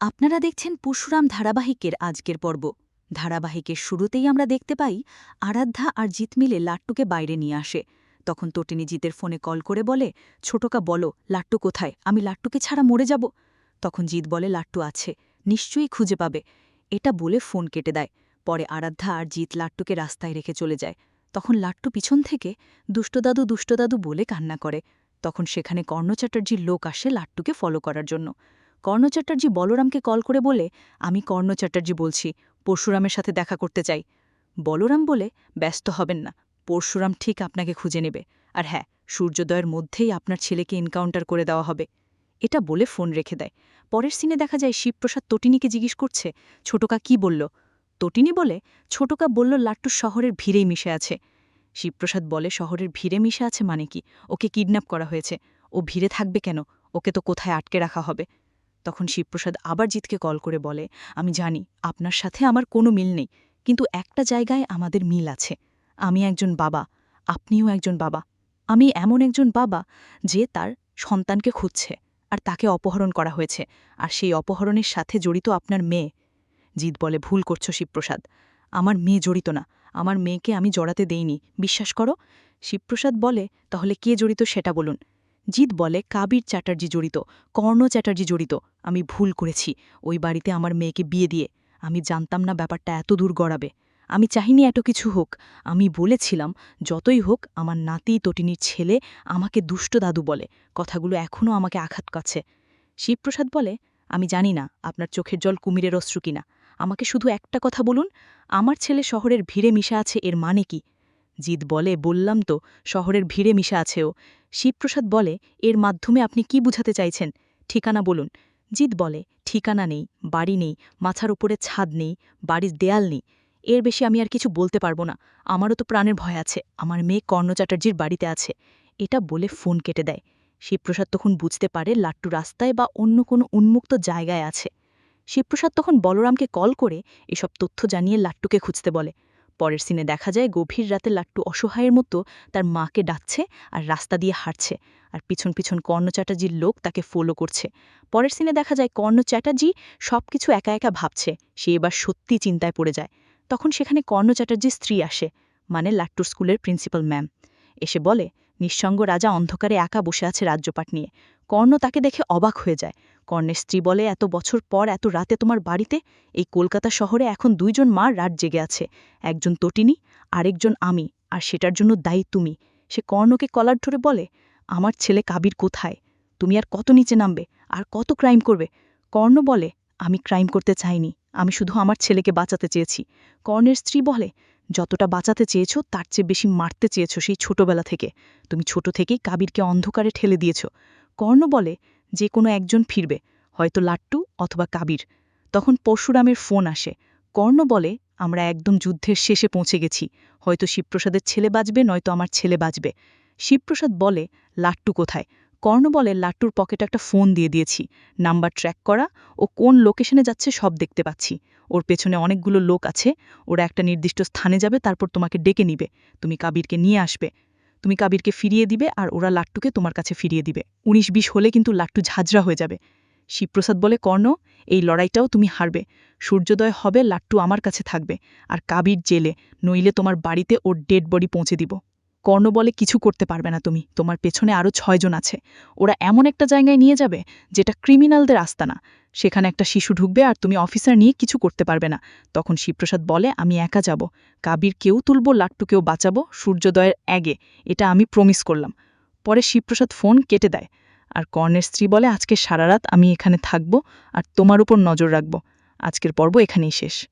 আপনারা দেখছেন পরশুরাম ধারাবাহিকের আজকের পর্ব। ধারাবাহিকের শুরুতেই আমরা দেখতে পাই, আরাধ্যা আর জিত মিলে লাট্টুকে বাইরে নিয়ে আসে। তখন তটিনী জিতের ফোনে কল করে বলে, ছোটকা, বলো, লাট্টু কোথায়? আমি লাট্টুকে ছাড়া মরে যাব। তখন জিত বলে, লাট্টু আছে, নিশ্চয়ই খুঁজে পাবে। এটা বলে ফোন কেটে দেয়। পরে আরাধ্যা আর জিত লাট্টুকে রাস্তায় রেখে চলে যায়। তখন লাট্টু পিছন থেকে দুষ্টদাদু দুষ্টদাদু বলে কান্না করে। তখন সেখানে কর্ণ চ্যাটার্জির লোক আসে লাট্টুকে ফলো করার জন্য। কর্ণ চ্যাটার্জি বলরামকে কল করে বলে, আমি কর্ণ চ্যাটার্জি বলছি, পরশুরামের সাথে দেখা করতে চাই। বলরাম বলে, ব্যস্ত হবেন না, পরশুরাম ঠিক আপনাকে খুঁজে নেবে। আর হ্যাঁ সূর্যোদয়ের মধ্যেই আপনার ছেলেকে এনকাউন্টার করে দেওয়া হবে। এটা বলে ফোন রেখে দেয়। পরের সিনে দেখা যায় শিবপ্রসাদ তটিনীকে জিজ্ঞেস করছে, ছোটকা কি বলল? তটিনী বলে, ছোটকা বলল লাট্টু শহরের ভিড়েই মিশে আছে। শিবপ্রসাদ বলে, শহরের ভিড়ে মিশে আছে মানে কি? ওকে কিডন্যাপ করা হয়েছে। ও ভিড়ে থাকবে কেন? ওকে তো কোথায় আটকে রাখা হবে? তখন শিবপ্রসাদ আবার জিতকে কল করে বলে, আমি জানি আপনার সাথে আমার কোনো মিল নেই, কিন্তু একটা জায়গায় আমাদের মিল আছে। আমি একজন বাবা, আপনিও একজন বাবা। আমি এমন একজন বাবা যে তার সন্তানকে খুঁজছে আর তাকে অপহরণ করা হয়েছে, আর সেই অপহরণের সাথে জড়িত আপনার মেয়ে। জিত বলে, ভুল করছ শিবপ্রসাদ। আমার মেয়ে জড়িত না। আমার মেয়েকে আমি জড়াতে দেইনি। বিশ্বাস করো? শিবপ্রসাদ বলে, তাহলে কে জড়িত সেটা বলুন। জিত বলে কাবির চ্যাটার্জি জড়িত, কর্ণ চ্যাটার্জি জড়িত। আমি ভুল করেছি। ওই বাড়িতে আমার মেয়েকে বিয়ে দিয়ে। আমি জানতাম না ব্যাপারটা এত দূর গড়াবে। আমি চাহিনি এত কিছু হোক। আমি বলেছিলাম, যতই হোক, আমার নাতি তটিনীর ছেলে আমাকে দুষ্ট দাদু বলে। কথাগুলো এখনও আমাকে আঘাত কাছে শিবপ্রসাদ বলে, আমি জানি না আপনার চোখের জল কুমিরের অশ্রু কিনা। আমাকে শুধু একটা কথা বলুন, আমার ছেলে শহরের ভিড়ে মিশে আছে এর মানে কি? জিত বলে, বললাম তো, শহরের ভিড়ে মিশা আছে ও। শিবপ্রসাদ বলে, এর মাধ্যমে আপনি কি বুঝাতে চাইছেন? ঠিকানা বলুন। জিত বলে, ঠিকানা নেই, বাড়ি নেই, মাথার উপরে ছাদ নেই, বাড়ির দেয়াল নেই। এর বেশি আমি আর কিছু বলতে পারব না। আমারও তো প্রাণের ভয় আছে। আমার মেয়ে কর্ণ চ্যাটার্জির বাড়িতে আছে এটা বলে ফোন কেটে দেয়। শিবপ্রসাদ তখন বুঝতে পারে লাট্টু রাস্তায় বা অন্য কোনো উন্মুক্ত জায়গায় আছে। শিবপ্রসাদ তখন বলরামকে কল করে এসব তথ্য জানিয়ে লাট্টুকে খুঁজতে বলে। পরের সিনে দেখা যায় গভীর রাতে লাট্টু অসহায়ের মতো তার মাকে ডাকছে আর রাস্তা দিয়ে হাঁটছে। আর পিছন পিছন কর্ণ চ্যাটার্জির লোক তাকে ফলো করছে। পরের সিনে দেখা যায় কর্ণ চ্যাটার্জি সব কিছু একা একা ভাবছে, সে এবার সত্যি চিন্তায় পড়ে যায়। তখন সেখানে কর্ণ চ্যাটার্জির স্ত্রী আসে মানে লাট্টুর স্কুলের প্রিন্সিপাল ম্যাম। এসে বলে, নিঃসঙ্গ রাজা অন্ধকারে একা বসে আছে রাজ্যপাট নিয়ে। কর্ণ তাকে দেখে অবাক হয়ে যায়। কর্ণের স্ত্রী বলে, এত বছর পর, এত রাতে তোমার বাড়িতে? এই কলকাতা শহরে এখন দুইজন মা রাত জেগে আছে। একজন তটিনী, আরেকজন আমি, আর সেটার জন্য দায়ী তুমি। সে কর্ণকে কলার ধরে বলে, আমার ছেলে কাবির কোথায়? তুমি আর কত নিচে নামবে? আর কত ক্রাইম করবে? কর্ণ বলে, আমি ক্রাইম করতে চাইনি। আমি শুধু আমার ছেলেকে বাঁচাতে চেয়েছি। কর্ণের স্ত্রী বলে, যতটা বাঁচাতে চেয়েছো, তার চেয়ে বেশি মারতে চেয়েছো সেই ছোটবেলা থেকে। তুমি ছোট থেকেই কাবিরকে অন্ধকারে ঠেলে দিয়েছ। কর্ণ বলে যে কোনো একজন ফিরবে, হয়তো লাট্টু অথবা কাবির। তখন পরশুরামের ফোন আসে। কর্ণ বলে, আমরা একদম যুদ্ধের শেষে পৌঁছে গেছি। হয়তো শিবপ্রসাদের ছেলে বাঁচবে নয়তো আমার ছেলে বাঁচবে শিবপ্রসাদ বলে, লাট্টু কোথায়? কর্ণ বলে, লাট্টুর পকেটে একটা ফোন দিয়ে দিয়েছি। নাম্বার ট্র্যাক করা, ও কোন লোকেশনে যাচ্ছে সব দেখতে পাচ্ছি। ওর পেছনে অনেকগুলো লোক আছে, ওরা একটা নির্দিষ্ট স্থানে যাবে, তারপর তোমাকে ডেকে নিবে। তুমি কাবিরকে নিয়ে আসবে। তুমি কাবিরকে ফিরিয়ে দিবে আর ওরা লাট্টুকে তোমার কাছে ফিরিয়ে দিবে। উনিশ বিশ হলে কিন্তু লাট্টু ঝাঁঝরা হয়ে যাবে। শিবপ্রসাদ বলে, কর্ণ, এই লড়াইটাও তুমি হারবে। সূর্যোদয় হবে, লাট্টু আমার কাছে থাকবে। আর কাবির জেলে, নইলে তোমার বাড়িতে ওর ডেড বডি পৌঁছে দিব। কর্ণ বলে, কিছু করতে পারবে না তুমি। তোমার পেছনে আরও ছয়জন আছে। ওরা এমন একটা জায়গায় নিয়ে যাবে, যেটা ক্রিমিনালদের আস্তানা। সেখানে একটা শিশু ঢুকবে আর তুমি অফিসার নিয়ে কিছু করতে পারবে না। তখন শিবপ্রসাদ বলে, আমি একা যাব। কাবির কেউ তুলব, লাট্টুকেও বাঁচাবো, সূর্যোদয়ের আগে। এটা আমি প্রমিস করলাম। পরে শিবপ্রসাদ ফোন কেটে দেয়। আর কর্ণের স্ত্রী বলে, আজকে সারা রাত আমি এখানে থাকব আর তোমার উপর নজর রাখব। আজকের পর্ব এখানেই শেষ।